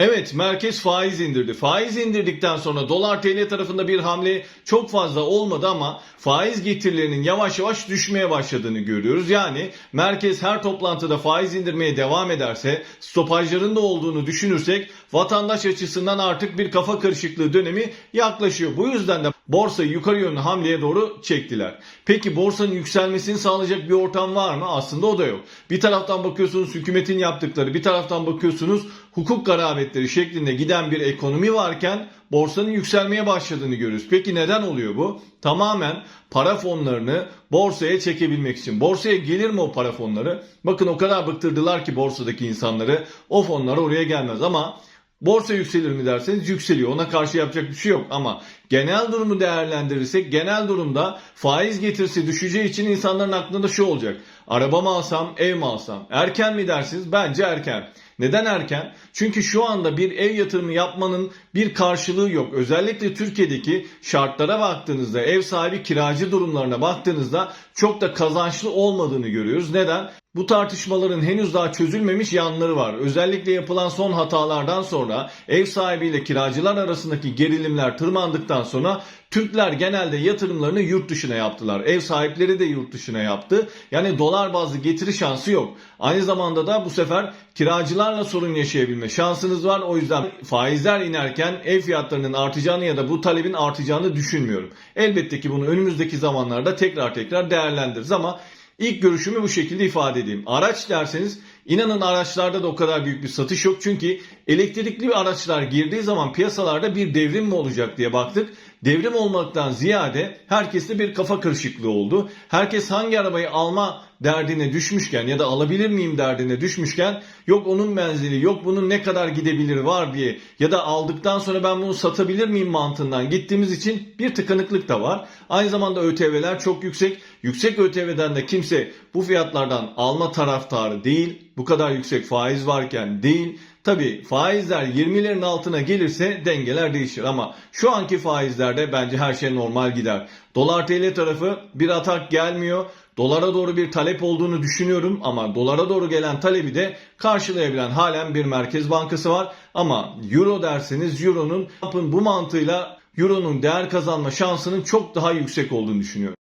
Evet merkez faiz indirdi. Faiz indirdikten sonra dolar TL tarafında bir hamle çok fazla olmadı ama faiz getirilerinin yavaş yavaş düşmeye başladığını görüyoruz. Yani merkez her toplantıda faiz indirmeye devam ederse stopajların da olduğunu düşünürsek vatandaş açısından artık bir kafa karışıklığı dönemi yaklaşıyor. Bu yüzden de borsayı yukarı yönlü hamleye doğru çektiler. Peki borsanın yükselmesini sağlayacak bir ortam var mı? Aslında o da yok. Bir taraftan bakıyorsunuz hükümetin yaptıkları, bir taraftan bakıyorsunuz hukuk garabetleri şeklinde giden bir ekonomi varken borsanın yükselmeye başladığını görüyoruz. Peki neden oluyor bu? Tamamen para fonlarını borsaya çekebilmek için. Borsaya gelir mi o para fonları? Bakın o kadar bıktırdılar ki borsadaki insanları o fonlar oraya gelmez ama Borsa yükselir mi derseniz yükseliyor. Ona karşı yapacak bir şey yok ama genel durumu değerlendirirsek genel durumda faiz getirisi düşeceği için insanların aklında şu olacak. Araba mı alsam, ev mi alsam? Erken mi dersiniz? Bence erken. Neden erken? Çünkü şu anda bir ev yatırımı yapmanın bir karşılığı yok. Özellikle Türkiye'deki şartlara baktığınızda, ev sahibi kiracı durumlarına baktığınızda çok da kazançlı olmadığını görüyoruz. Neden? Bu tartışmaların henüz daha çözülmemiş yanları var. Özellikle yapılan son hatalardan sonra ev sahibiyle kiracılar arasındaki gerilimler tırmandıktan sonra Türkler genelde yatırımlarını yurt dışına yaptılar. Ev sahipleri de yurt dışına yaptı. Yani dolar bazlı getiri şansı yok. Aynı zamanda da bu sefer kiracılarla sorun yaşayabilme şansınız var. O yüzden faizler inerken ev fiyatlarının artacağını ya da bu talebin artacağını düşünmüyorum. Elbette ki bunu önümüzdeki zamanlarda tekrar tekrar değerlendiririz ama İlk görüşümü bu şekilde ifade edeyim. Araç derseniz inanın araçlarda da o kadar büyük bir satış yok. Çünkü elektrikli araçlar girdiği zaman piyasalarda bir devrim mi olacak diye baktık. Devrim olmaktan ziyade herkeste bir kafa karışıklığı oldu. Herkes hangi arabayı alma derdine düşmüşken ya da alabilir miyim derdine düşmüşken yok onun menzili yok bunun ne kadar gidebilir var diye ya da aldıktan sonra ben bunu satabilir miyim mantığından gittiğimiz için bir tıkanıklık da var. Aynı zamanda ÖTV'ler çok yüksek. Yüksek ÖTV'den de kimse bu fiyatlardan alma taraftarı değil. Bu kadar yüksek faiz varken değil. Tabi faizler 20'lerin altına gelirse dengeler değişir ama şu anki faizlerde bence her şey normal gider. Dolar TL tarafı bir atak gelmiyor. Dolara doğru bir talep olduğunu düşünüyorum ama dolara doğru gelen talebi de karşılayabilen halen bir merkez bankası var. Ama euro derseniz euronun bu mantığıyla euronun değer kazanma şansının çok daha yüksek olduğunu düşünüyorum.